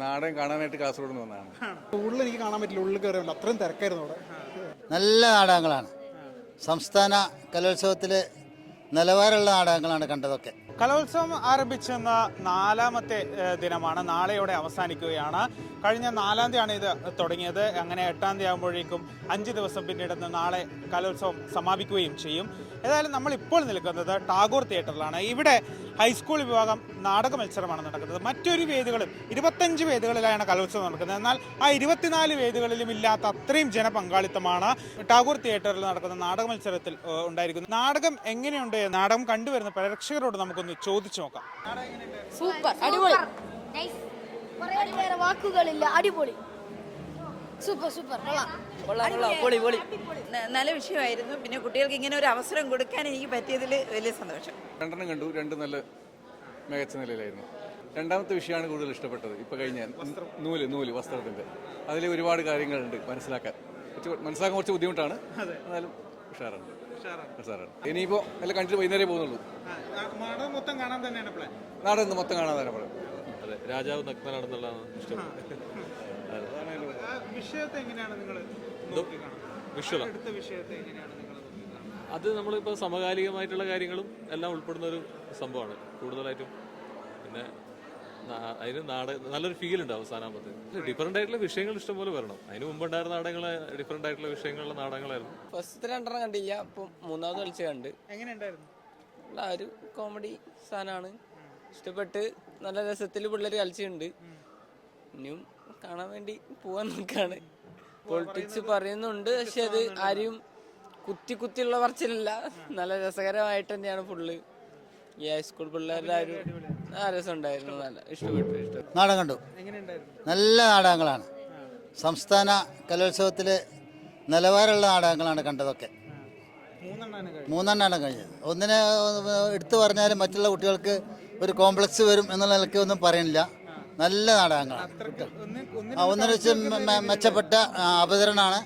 നാടൻ കാണാനായിട്ട് കാസർഗോഡ് നിന്ന് വന്നതാണ്. ഉള്ളിൽ എനിക്ക് കാണാൻ പറ്റില്ല ഉള്ളിൽ കയറിയുണ്ട് അത്രയും തിരക്കായിരുന്നു അവിടെ. നല്ല നാടകങ്ങളാണ്. സംസ്ഥാന കലോത്സവത്തിൽ നിലവാരമുള്ള നാടകങ്ങളാണ് കണ്ടതൊക്കെ. കലോത്സവം ആരംഭിച്ചെന്ന നാലാമത്തെ ദിനമാണ്. നാളെയോടെ അവസാനിക്കുകയാണ്. കഴിഞ്ഞ നാലാം തീയതിയാണ് ഇത് തുടങ്ങിയത്. അങ്ങനെ എട്ടാം തീയതി ആകുമ്പോഴേക്കും അഞ്ച് ദിവസം പിന്നിടുന്ന നാളെ കലോത്സവം സമാപിക്കുകയും ചെയ്യും. ഏതായാലും നമ്മൾ ഇപ്പോൾ നിൽക്കുന്നത് ടാഗോർ തിയേറ്ററിലാണ്. ഇവിടെ ഹൈസ്കൂൾ വിഭാഗം നാടക മത്സരമാണ് നടക്കുന്നത്. മറ്റൊരു വേദികളും ഇരുപത്തഞ്ച് വേദികളിലാണ് കലോത്സവം നടക്കുന്നത്. എന്നാൽ ആ ഇരുപത്തിനാല് വേദികളിലും ഇല്ലാത്ത അത്രയും ജനപങ്കാളിത്തമാണ് ടാഗോർ തിയേറ്ററിൽ നടക്കുന്ന നാടക മത്സരത്തിൽ ഉണ്ടായിരിക്കുന്നത്. നാടകം എങ്ങനെയുണ്ട്? നാടകം കണ്ടുവരുന്ന പ്രേക്ഷകരോട് നമുക്കൊന്ന് ചോദിച്ചു നോക്കാം. സൂപ്പർ അടിപൊളി. വേറെ വാക്കുകളില്ല അടിപൊളി സൂപ്പർ സൂപ്പർ കൊള്ളാം. കൊള്ളാം കൊള്ളാം. പൊളി പൊളി. നല്ല വിഷയമായിരുന്നു. പിന്നെ കുട്ടികൾക്ക് ഇങ്ങനെ ഒരു അവസരം കൊടുക്കാൻ എനിക്ക് പറ്റിയതിൽ വലിയ സന്തോഷം. രണ്ടെണ്ണം കണ്ടു രണ്ട് നല്ല മികച്ച നിലയിലായിരുന്നു. രണ്ടാമത്തെ വിഷയമാണ് കൂടുതൽ ഇഷ്ടപ്പെട്ടത്. ഇപ്പൊ കഴിഞ്ഞ നൂൽ നൂൽ വസ്ത്രത്തിന്റെ. അതിൽ ഒരുപാട് കാര്യങ്ങളുണ്ട് മനസ്സിലാക്കാൻ. മനസ്സിലാക്കാൻ കുറച്ച് ബുദ്ധിമുട്ടാണ്. എന്നാലും ഉഷാറാണ്. ഇനിയിപ്പോ എല്ലാം കണ്ടിട്ട് വൈകുന്നേരം പോകുന്നുള്ളൂ. നാടകം മൊത്തം കാണാൻ തന്നെയാണ് പ്ലാൻ മൊത്തം കാണാൻ തന്നെ അതെ രാജാവ് നഗ്നനാണെന്നുള്ളതാണ് ഇഷ്ടം. വിഷയത്തെ എങ്ങനെയാണ് നിങ്ങൾ വിഷ്വല. വിഷയത്തെ എങ്ങനെയാണ് നിങ്ങൾ അത് നമ്മളിപ്പോൾ സമകാലികമായിട്ടുള്ള കാര്യങ്ങളും എല്ലാം ഉൾപ്പെടുന്ന ഒരു സംഭവമാണ്. കൂടുതലായിട്ടും പിന്നെ അതിന് നാടക നല്ലൊരു ഫീൽ ഉണ്ട് അവസാനാകുമ്പോഴത്തേക്ക് ഡിഫറെന്റ് ആയിട്ടുള്ള വിഷയങ്ങൾ ഇഷ്ടംപോലെ വരണം. അതിന് മുമ്പുണ്ടായിരുന്ന നാടകങ്ങൾ ഡിഫറെന്റ് ആയിട്ടുള്ള വിഷയങ്ങളുള്ള നാടകങ്ങളായിരുന്നു. ഫസ്റ്റത്തെ രണ്ടെണ്ണം കണ്ടില്ല ഇപ്പൊ മൂന്നാമത് കളിച്ച കണ്ട്. എങ്ങനെയുണ്ടായിരുന്നു? ഒരു കോമഡി സാധനമാണ്. ഇഷ്ടപ്പെട്ട് നല്ല രസത്തിൽ പിള്ളേർ കളിച്ചിട്ടുണ്ട്. ഇനിയും കാണാൻ വേണ്ടി പോവാൻ നോക്കാണ്. പൊളിറ്റിക്സ് പറയുന്നുണ്ട് പക്ഷെ അത് ആരും കുത്തി കുത്തിയുള്ള പറച്ചിലല്ല. നല്ല രസകരമായിട്ട് തന്നെയാണ് ഫുള്ള് ഈ ഹൈസ്കൂൾ പിള്ളേരുടെ ആ ഒരു ആ ഉണ്ടായിരുന്നു നല്ല ഇഷ്ടപ്പെട്ടു ഇഷ്ടപ്പെട്ടു. നാടകം കണ്ടു. നല്ല നാടകങ്ങളാണ്. സംസ്ഥാന കലോത്സവത്തിൽ നിലവാരമുള്ള നാടകങ്ങളാണ് കണ്ടതൊക്കെ. മൂന്നെണ്ണാണ് മൂന്നെണ്ണമാണ് കഴിഞ്ഞത്. ഒന്നിനെ എടുത്തു പറഞ്ഞാൽ മറ്റുള്ള കുട്ടികൾക്ക് ഒരു കോംപ്ലക്സ് വരും എന്നുള്ള നിലയ്ക്ക് ഒന്നും പറയുന്നില്ല നല്ല നാടകങ്ങളാണ്. ഒന്നിനു ഒന്നിനെ വെച്ച് മെച്ചപ്പെട്ട അവതരണമാണ്.